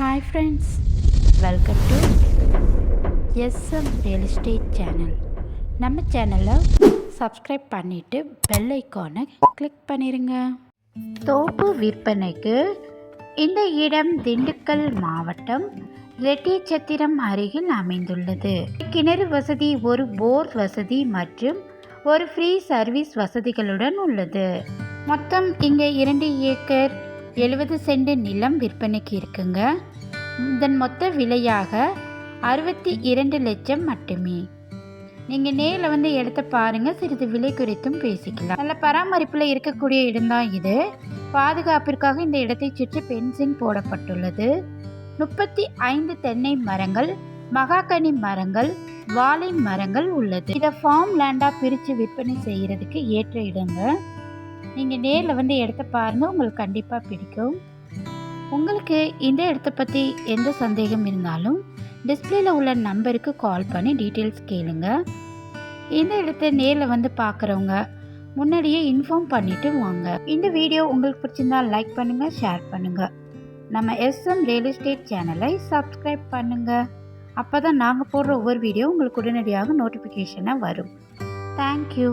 Hi friends welcome to SM real estate channel நம்ம சேனலை subscribe பண்ணிவிட்டு பெல் ஐக்கானை கிளிக் பண்ணிடுங்க தோப்பு விற்பனைக்கு இந்த இடம் திண்டுக்கல் மாவட்டம் ரெட்டிச்சத்திரம் அருகில் அமைந்துள்ளது. கிணறு வசதி ஒரு போர் வசதி மற்றும் ஒரு ஃப்ரீ சர்வீஸ் வசதிகளுடன் உள்ளது. மொத்தம் இங்கே இரண்டு ஏக்கர் எழுபது சென்ட் நிலம் விற்பனைக்கு இருக்குங்க. இதன் மொத்த விலையாக அறுபத்தி இரண்டு லட்சம் மட்டுமே. நீங்கள் நேரில் வந்து இடத்த பாருங்கள் சிறிது விலை குறித்தும் பேசிக்கலாம். நல்ல பராமரிப்பில் இருக்கக்கூடிய இடம்தான் இது. பாதுகாப்பிற்காக இந்த இடத்தை சுற்றி பென்சிங் போடப்பட்டுள்ளது. முப்பத்தி ஐந்து தென்னை மரங்கள் மகாகனி மரங்கள் வாழை மரங்கள் உள்ளது. இதை ஃபார்ம் லேண்டாக பிரித்து விற்பனை செய்கிறதுக்கு ஏற்ற இடங்க. நீங்கள் நேரில் வந்து இடத்த பாருங்கள் உங்களுக்கு கண்டிப்பாக பிடிக்கும். உங்களுக்கு இந்த இடத்த பற்றி எந்த சந்தேகம் இருந்தாலும் டிஸ்பிளேல உள்ள நம்பருக்கு கால் பண்ணி டீட்டெயில்ஸ் கேளுங்க. இந்த இடத்த நேரில் வந்து பார்க்குறவங்க முன்னாடியே இன்ஃபார்ம் பண்ணிட்டு வாங்க. இந்த வீடியோ உங்களுக்கு பிடிச்சிருந்தா லைக் பண்ணுங்கள் ஷேர் பண்ணுங்கள் நம்ம எஸ்எம் ரியல் எஸ்டேட் சேனலை சப்ஸ்கிரைப் பண்ணுங்கள் அப்போ தான் நாங்கள் போடுற ஒவ்வொரு வீடியோ உங்களுக்கு உடனடியாக நோட்டிஃபிகேஷனாக வரும். தேங்க்யூ